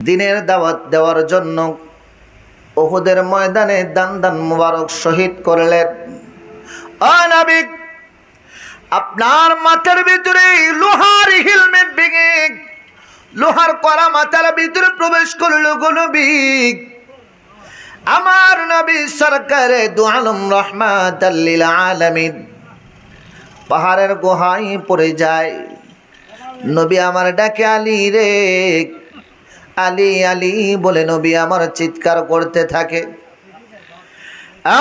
দিনের দাওয়াত দেওয়ার জন্য ওহুদের ময়দানে দান দান মুবারক শহীদ করলেন। আপনার মাথার ভিতরে লোহার হেলমেট ভেঙে, লোহার করা মাথার ভিতরে প্রবেশ করল গনবিক আমার নবী সরকারে দু আলম রহমাত আলমিন, পাহাড়ের গুহায় পড়ে যায়। নবী আমার ডাকে আলী রে আলী আলী বলে নবী আমার চিৎকার করতে থাকে।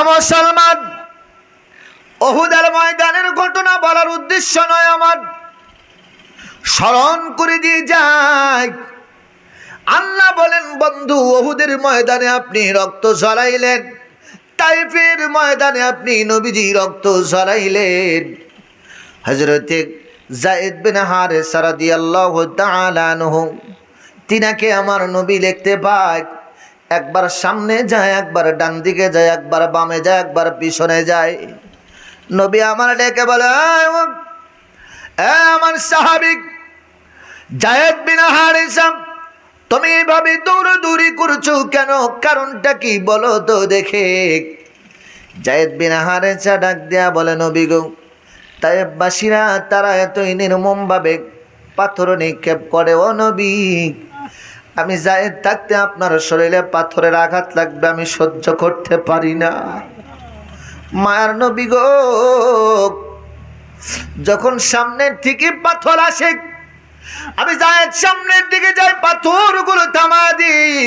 মুসলমান অহুদার ময়দানের ঘটনা বলার উদ্দেশ্য নয় আমার। স্মরণ করে দিয়ে যায় আল্লাহ বলেন, বন্ধু, ওহুদের ময়দানে আপনি রক্ত ঝরাইলেন। তাইফের ময়দানে আপনি নবীজি রক্ত ঝরাইলেন। হজরতে জায়েদ বিন হারে সারাদি আল্লাহ তালানহু তিনাকে আমার নবী লিখতে পায়। একবার সামনে যায়, একবার ডান দিকে যায়, একবার বামে যায়, একবার পিছনে যায়। নবী আমার ডেকে বলে, "এই ও- এ আমার স্বাভাবিক জায়েদ বিন হারিসাম তুমি এভাবে দৌড়াদৌড়ি করছ কেন? কারণটা কি বলো তো দেখে। জায়েদ বিন হারেসা ডাক দেয়া বলে, নবী গো তাইবাসীরা তারা এতই নির্মমভাবে পাথর নিক্ষেপ করে, ও নবী আমি জায়েদ থাকতে আপনার শরীরে পাথরের আঘাত লাগবে, আমি সহ্য করতে পারি না। মায়ার নবী গো, যখন সামনের থেকে পাথর আসে, আমি জায়েদ সামনের দিকে যাই, পাথরগুলো থামা দিই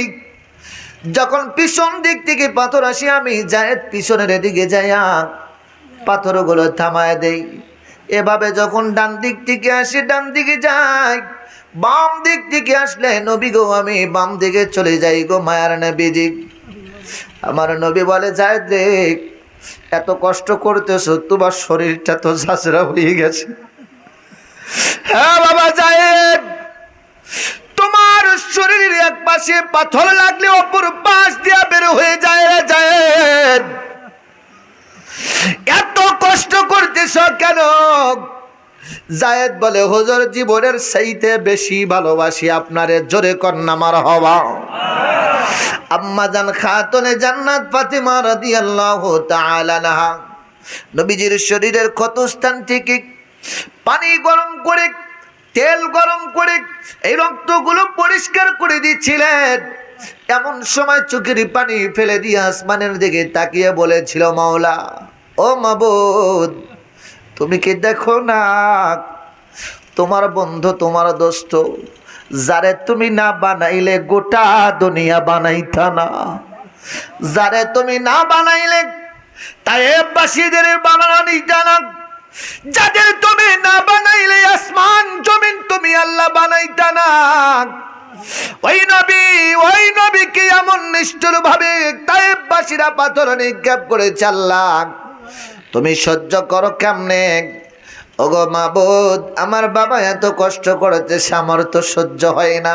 যখন পিছন দিক থেকে পাথর আসি, আমি জায়েদ পিছনের দিকে যাইয়া পাথরগুলো থামায় দেই। এভাবে যখন ডান দিক থেকে আসি, ডান দিকে যাই বাম দিক থেকে আসলে নবী গো, আমি বাম দিকে চলে যাই গো মায়ার নবীজি। আমার নবী বলে যায় রে, এত কষ্ট করতেছো, তোমার শরীরটা তো ঝাঁচরা হয়ে গেছে। হ্যাঁ বাবা জায়েদ, তোমার শরীরের এক পাশে পাথর লাগলে অপর পাশ দিয়া বের হয়ে যায় জায়েদ। এত কষ্ট করতেছ কেন? জায়েদ বলে, হুজুর, জীবনের সেইতে বেশি ভালোবাসি আপনারে, জোরে কন্যা মার হওয়া। আম্মা জান খাতুনে জান্নাত ফাতিমা রাদিয়াল্লাহু তাআলা নবীজির শরীরের ক্ষত স্থান থেকে পানি গরম করে, তেল গরম করে, এই রক্তগুলো পরিষ্কার করে দিচ্ছিলেন। এমন সময় চোখের পানি ফেলে দিয়ে আসমানের দিকে তাকিয়ে বলেছিল, মাওলা, ও মাবুদ তুমি কি দেখো না? তোমার বন্ধু, তোমার দোস্ত, যারে তুমি না বানাইলে গোটা দুনিয়া বানাইতা না। যারে তুমি না বানাইলে তাই বাসীদের বানানো জানা যাদের তুমি না বানাইলে আসমান, জমিন তুমি আল্লাহ বানাইতা না। ওই নবী, ওই নবীকে এমন নিষ্ঠুর ভাবে তাই পাথর নিক্ষেপ করে চাল্লাম তুমি সহ্য করো কেমনে? ওগো মাবুদ, আমার বাবা এত কষ্ট করেছে সে আমার তো সহ্য হয় না।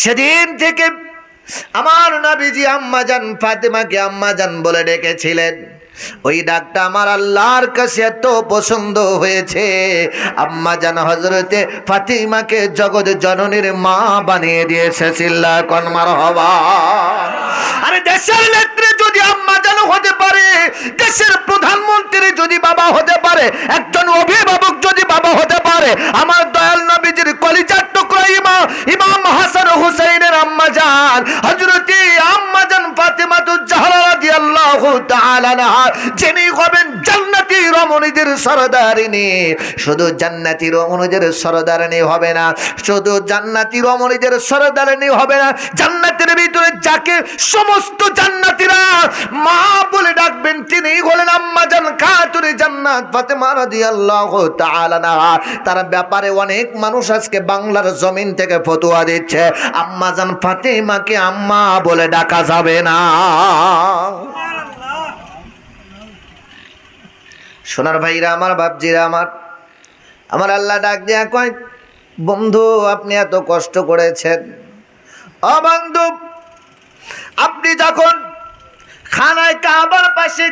সেদিন থেকে আমার নবীজি আম্মাজান ফাতেমাকে আম্মাজান বলে ডেকেছিলেন। ওই ডাকটা আমার আল্লাহর কাছে এত পছন্দ হয়েছে। আম্মাজান হজরতে ফাতিমাকে জগৎ জননীর মা বানিয়ে দিয়েছে চিল্লা কনমার হবা আরে দেশের নেত্রী যদি আম্মা যেন হতে পারে দেশের প্রধানমন্ত্রী যদি বাবা হতে পারে একজন অভিভাবক যদি বাবা হতে পারে আমার দয়াল নবীজির কলিজার টুকরা ইমাম ইমাম হাসান হুসাইনের আম্মা যান হজরতি আম্মা যান ফাতিমাতুজ জাহরা রাদিয়াল্লাহু তাআলা যিনি হবেন জান্নাতি রমণীদের সরদারিনী শুধু জান্নাতি রমণীদের সরদারিনী হবে না, শুধু জান্নাতি রমণীদের সরদারিনী হবে না, জান্নাতের ভিতরে যাকে সমস্ত জান্নাতীরা মা বলে ডাকবেন, তিনি হলেন আম্মা জান খাতুরে জান্নাত ফাতেমা রাদিয়াল্লাহু তাআলা আনহা। তার ব্যাপারে অনেক মানুষ আজকে বাংলার জমিন থেকে ফতোয়া দিচ্ছে। আম্মা জান ফাতেমাকে আম্মা বলে ডাকা যাবে না। সোনার ভাইরা আমার, বাপজিরা আমার। আমার আল্লাহ ডাক দেয়া কয়, বন্ধু, আপনি এত কষ্ট করেছেন। ও বন্ধু, আপনি যখন খানায় কাবার পাশে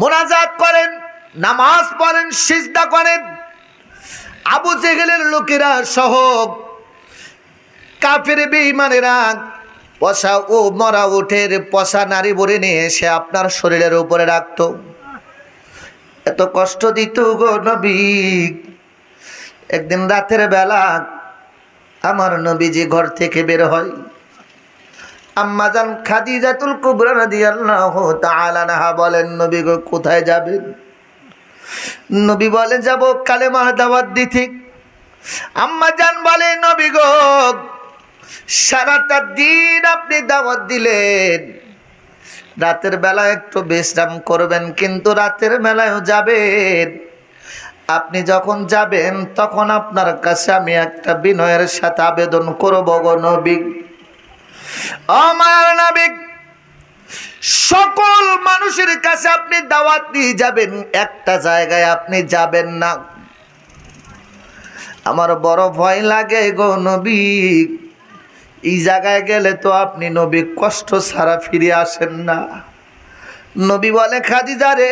মোনাজাত করেন, নামাজ পড়েন, সিজদা করেন, আবু জেহেলের লোকেরা সহ কাফের বেঈমানেরা পশা ও মরা উঠের পশা নারী বরে নিয়ে সে আপনার শরীরের উপরে রাখতো। এত কষ্ট দিত গো নবী। একদিন রাতের বেলা আমার নবীজি ঘর থেকে বের হয়। আম্মাজান খাদিজাতুল কুবরা রাদিয়াল্লাহু তাআলা আনহা বলেন, নবী গো, কোথায় যাবেন? নবী বলে যাব কালেমার দাওয়াত দিতে। আম্মাজান বলে, নবী গো, সারাটা দিন আপনি দাওয়াত দিলেন। রাতের বেলা একটু বিশ্রাম করবেন, কিন্তু রাতের বেলায়ও যাবেন। আপনি যখন যাবেন, তখন আপনার কাছে আমি একটা বিনয়ের সাথে আবেদন করব গো নবী। আমার নাবিক সকল মানুষের কাছে আপনি দাওয়াত দিয়ে যাবেন, একটা জায়গায় আপনি যাবেন না। আমার বড় ভয় লাগে গো নবী। এই জায়গায় গেলে তো আপনি নবী কষ্ট ছাড়া ফিরে আসেন না। নবী বলে, খাদিজা রে,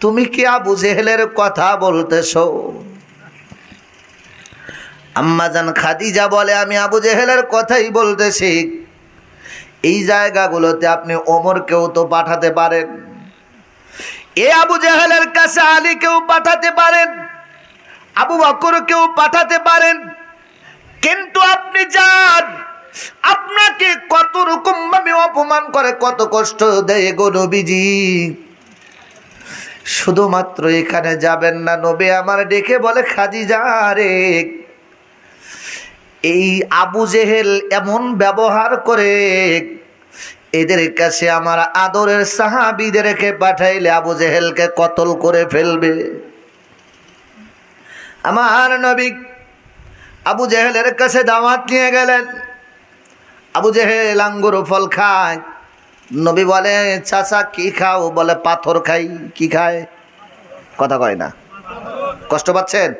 তুমি কি আবু জেহেলের কথা বলতেছ? আম্মাজান খাদিজা বলে, আমি আবু জেহেলের কথাই বলতেছি। এই জায়গাগুলোতে আপনি ওমরকেও তো পাঠাতে পারেন। এ আবু জেহেলের কাছে আলীকেও পাঠাতে পারেন। আবু বকরকেও পাঠাতে পারেন। কিন্তু আপনি যান। আপনাকে কত রকম ভাবে অপমান করে, কত কষ্ট দেয় গো নবীজি। শুধুমাত্র এখানে যাবেন না, নবী আমার ডেকে বলে খাজি যা রে, এই আবু জেহেল এমন ব্যবহার করে, এদের কাছে আমার আদরের সাহাবিদেরকে পাঠাইলে আবু জেহেলকে কতল করে ফেলবে? আমার নবী আবু জেহেলের কাছে দামাত নিয়ে গেলেন। আবু জেহেল আঙ্গুর ফল খায়। নবী বলে, চাচা, কি খাও? বলে, পাথর খাই, কি খায়? কথা কয় না। কষ্ট পাচ্ছেন?